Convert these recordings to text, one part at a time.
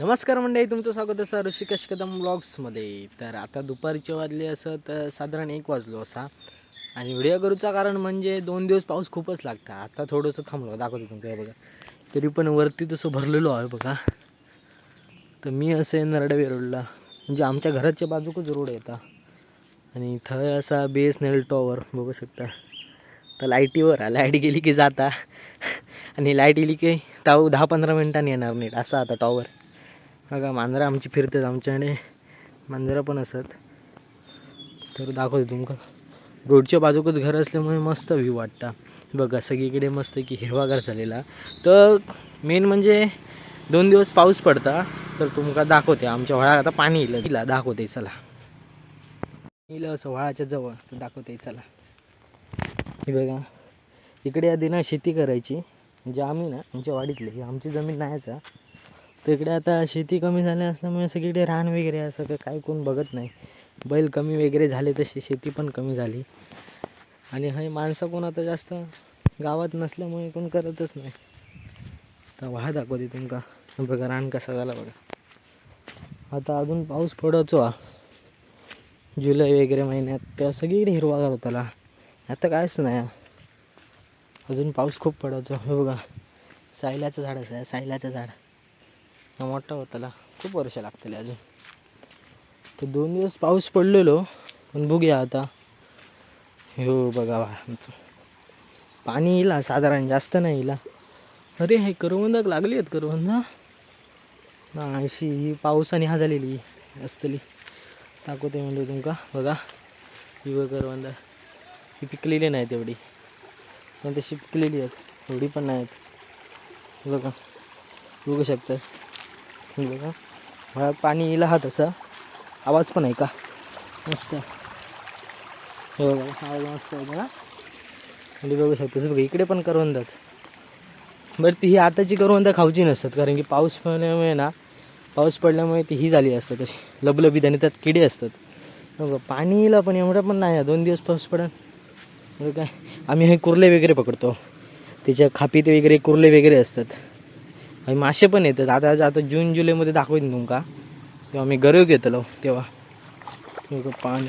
नमस्कार मंडळी तुमचं स्वागत असं ऋषिकेश कदम ब्लॉग्समध्ये तर आता दुपारचे वाजले असं तर साधारण एक वाजलो असा. आणि व्हिडिओ करूचा कारण म्हणजे दोन दिवस पाऊस खूपच लागता. आता थोडंसं थांबलो दाखवतो तुमचं बघा. तरी पण वरती तसं भरलेलो आहे बघा. तर मी असं आहे नरडवे रोडला म्हणजे आमच्या घराच्या बाजूकच रोड येता आणि इथं असा B S N L tower बघू शकता. तर लाईटीवर आ लाइट गेली की जाता. आणि लाइट गेली की ताऊ दहा पंधरा मिनिटांनी येणार नाही असा आता टॉवर. बघा मांजरं आमची फिरतात आमच्याकडे. मांजरं पण असत तर दाखवतो तुमका रोडच्या बाजूकच घर असल्यामुळे मस्त व्ह्यू वाटता. बघा सगळीकडे मस्त की हिरवागार झालेला. तर मेन म्हणजे दोन दिवस पाऊस पडता तर तुमका दाखवते. आमच्या व्हाळात आता पाणी येईल. तिला दाखवते चला. येईल असं व्हाळाच्या जवळ तर दाखवते चला. हे बघा. इकडे आधी ना शेती करायची. म्हणजे आम्ही ना आमच्या वाडीतले ही आमची जमीन नाहीच आहे. तर इकडे आता शेती कमी झाली असल्यामुळे सगळीकडे रान वगैरे असं तर काय कोण बघत नाही. बैल कमी वगैरे झाले तशी शेती पण कमी झाली. आणि हे माणसं कोण आता जास्त गावात नसल्यामुळे कोण करतच नाही. तर वाहा दाखवते तुमका. बघा रान कसा झाला बघा. आता अजून पाऊस पडतो हा. जुलै वगैरे महिन्यात तेव्हा सगळीकडे हिरवागार होताला आता कायच नाही. अजून पाऊस खूप पडायचो हे बघा. सायल्याचं झाडच आहे सायल्याचं झाड. मोठा होताला खूप वर्ष लागतले अजून. तर दोन दिवस पाऊस पडलेलो पण बघूया आता. हो बघा आमचं. पाणी येईल साधारण जास्त नाही येईल. अरे हे करवंदाक लागली आहेत करवंदा. ना अशी ही पावसाने हा झालेली असतली. दाखवते म्हणलं तुमका. बघा ही करवंदा. ही पिकलेली नाही तेवढी पण तशी पिकलेली आहेत. एवढी पण नाहीत. बघा. बघू शकतात हे बघा. मळ्यात पाणी येईल हा तसा. आवाज पण आहे का? मस्त. हे बघा आवाज मस्त आहे बघा. म्हणजे बघू शकता बघा इकडे पण करवंदात बरं ती ही आताची करवंदा खाऊची नसतात कारण की पाऊस पडल्यामुळे ना पाऊस पडल्यामुळे ती ही झाली असतात अशी. लबलबीत आणि त्यात किडे असतात. बघा पाणी येईल पण एवढं पण नाही दोन दिवस पाऊस पडन. काय आम्ही हे कुर्ले वगैरे पकडतो. त्याच्या खापीत वगैरे कुर्ले वगैरे असतात. आणि मासे पण येतात. आता आता जून जुलैमध्ये दाखवतील तुमका. तेव्हा आम्ही गरव घेतलो. तेव्हा. पाणी.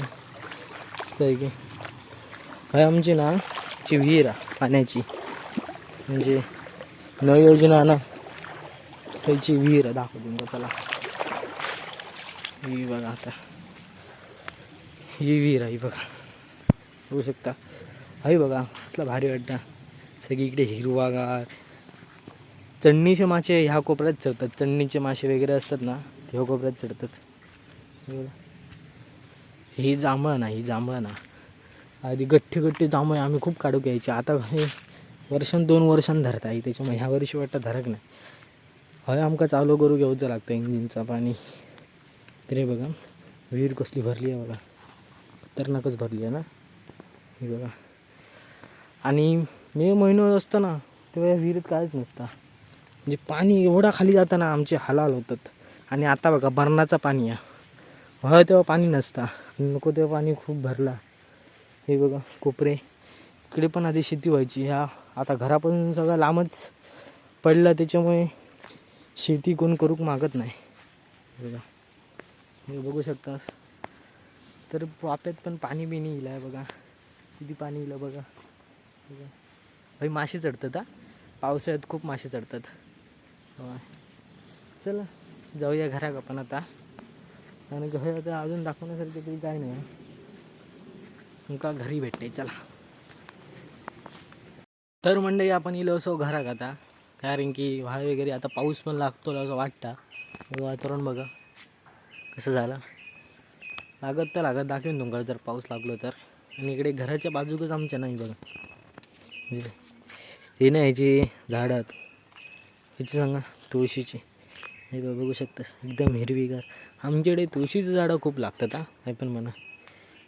असतं आहे की. काय आमची ना ची विहीर आहे पाण्याची. म्हणजे न योजना ना त्याची विहीर आहे. दाखव तुमका चला. ही बघा आता. ही विहीर आहे बघा. बघू शकता. आहे बघा असला भारी वाटतं. सगळीकडे हिरवागार. चढणीचे मासे ह्या कोपऱ्यात चढतात. चढणीचे मासे वगैरे असतात ना ते ह्या कोपऱ्यात चढतात. हे बघा. ही जांभळं ना ही जांभळं ना आधी गठ्ठी गठ्ठी जांभळे आम्ही खूप काढू घ्यायचे आता हे वर्षान दोन वर्षान धरता आहे त्याच्यामुळे ह्या वर्षी वाटतं धरक नाही. हय आमका चालू करू घेऊचं लागतं इंजिनचं पाणी. तरी बघा विहीर कसली भरली आहे बघा. खतरनाकच भरली आहे ना. हे बघा. आणि मे महिनो असतं ना तेव्हा विहिरीत कायच नसतं. म्हणजे पाणी एवढा खाली जाताना आमचे हालाल होतात. आणि आता बघा बरणाचं पाणी आहे. व्हावं तेव्हा पाणी नसता. नको तेव्हा पाणी खूप भरला. हे बघा कोपरे. इकडे पण आधी शेती व्हायची. ह्या आता घरापासून सगळं लांबच पडलं. त्याच्यामुळे शेती कोण करूक मागत नाही. हे बघा. हे बघू शकतास तर वाप्यात पण पाणी बिनी इलं आहे बघा. किती पाणी इलं बघा. बघा. भाई मासे चढतात हा? पावसाळ्यात खूप मासे चढतात. होय. चला जाऊया घराक आपण आता. आणि घर आता अजून दाखवण्यासारखं तरी काय नाही. तुमका घरी भेटते चला. तर मंडळी आपण इलो असो घराक आता. कारण की व्हाळ वगैरे आता पाऊस पण लागतो असं वाटतं. वातावरण बघा कसं झालं. लागत तर लागत दाखवेन तुमका जर पाऊस लागलो तर. आणि इकडे घराच्या बाजूकच आमच्या नाही बघा. म्हणजे हे नाही ह्याची झाडं. ह्याची सांगा तुळशीची. हे बघ बघू शकतास. एकदम हिरवीगार. आमच्याकडे तुळशीची झाडं खूप लागतात हा. काय पण म्हणा.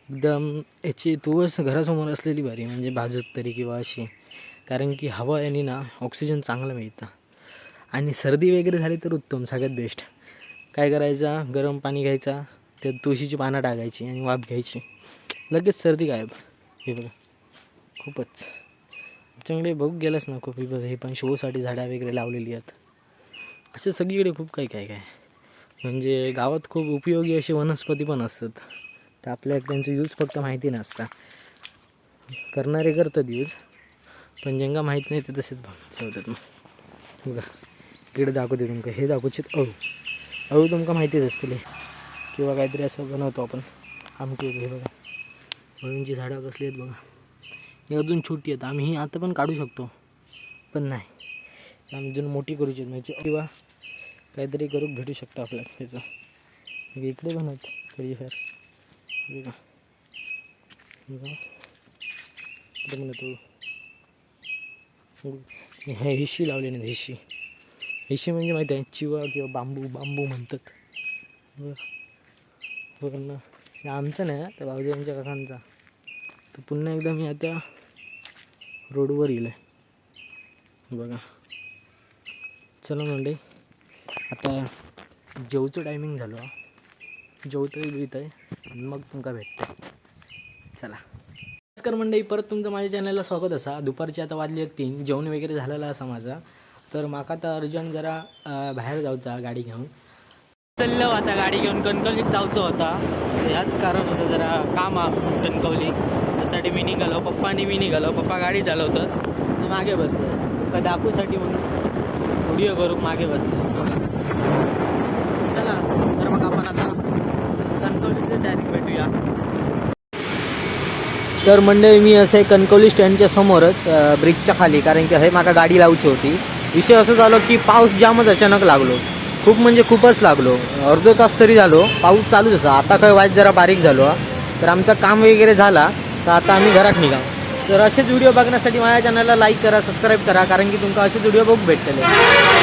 एकदम याची तुळस घरासमोर असलेली भारी म्हणजे बाजूत तरी किंवा अशी. कारण की हवा यांनी ना ऑक्सिजन चांगलं मिळतं. आणि सर्दी वगैरे झाली तर उत्तम सगळ्यात बेस्ट काय करायचा? गरम पाणी घ्यायचा त्यात तुळशीची पानं टाकायची आणि वाफ घ्यायची. लगेच सर्दी गायब. हे बघा. खूपच. आमच्याकडे बघू गेलंच ना खूप बघ हे पण शोसाठी झाडं वगैरे लावलेली आहेत. असे सगळीकडे खूप काही काय काय म्हणजे गावात खूप उपयोगी अशी वनस्पती पण असतात. तर आपल्या त्यांचं यूज फक्त माहिती नसता. करणारे करतात यूज पण ज्यांना माहीत नाही ते तसेच ठेवतात मग. बघा इकडे दाखवते तुमका हे दाखवचित अळू अळू तुमका माहितीच असतील किंवा काहीतरी असं बनवतो आपण. आमटी हे बघा. अळूंची झाडं कसली आहेत बघा. ही अजून छोटी आहेत. आम्ही ही आता पण काढू शकतो. पण नाही. आम्ही अजून मोठी करू शकतो म्हणजे किंवा काहीतरी करून भेटू शकतो आपल्याला त्याचं. इकडे पण आहेत. कधी फार हे हिशी लावली नाही हिशी. हिशी म्हणजे माहिती आहे चिवा किंवा बांबू बांबू म्हणतात. बघ. ना. हे आमचं नाही त्या भाऊजींच्या काकांचा. तर पुन्हा एकदा मी आता रोडवर येईल बघा. चला म्हणजे आता जेवचं टायमिंग झालो जेवतोय बीत आहे. मग तुमका भेटतं. चला. नमस्कार मंडळी परत तुमचं माझ्या चॅनलला स्वागत असा. दुपारची आता वाजली आहेत तीन. जेवण वगैरे झालेलं असा माझा. तर माका आता अर्जंट जरा बाहेर जाऊचा गाडी घेऊन. चाललो आता गाडी घेऊन. कणकवलीत जाऊचं होता. याच कारण होतं जरा काम आ- कणकवली त्यासाठी मी निघालो. पप्पानी मी निघालो. पप्पा गाडी चालवतात. मी मागे बसलो. का दाखवूसाठी म्हणून व्हिडिओ करू मागे बसलो. चला तर मग आपण आता कणकवलीचं डायरेक्ट भेटूया. तर म्हणजे मी असे कणकवली स्टँडच्या समोरच ब्रिजच्या खाली कारण की हे माका गाडी लावची होती. विषय असं झालो की पाऊस जामच अचानक लागलो. खूप म्हणजे खूपच लागलो. अर्धो तास तरी झालो. पाऊस चालूच असा आता काय वाईट जरा बारीक झालो हा. तर आमचं काम वगैरे झाला. तर आता आम्ही घरात निघाव तर असेच व्हिडिओ बघण्यासाठी माझ्या चॅनलला लाईक करा सबस्क्राईब करा कारण की तुमका असेच व्हिडिओ बघू भेटतले.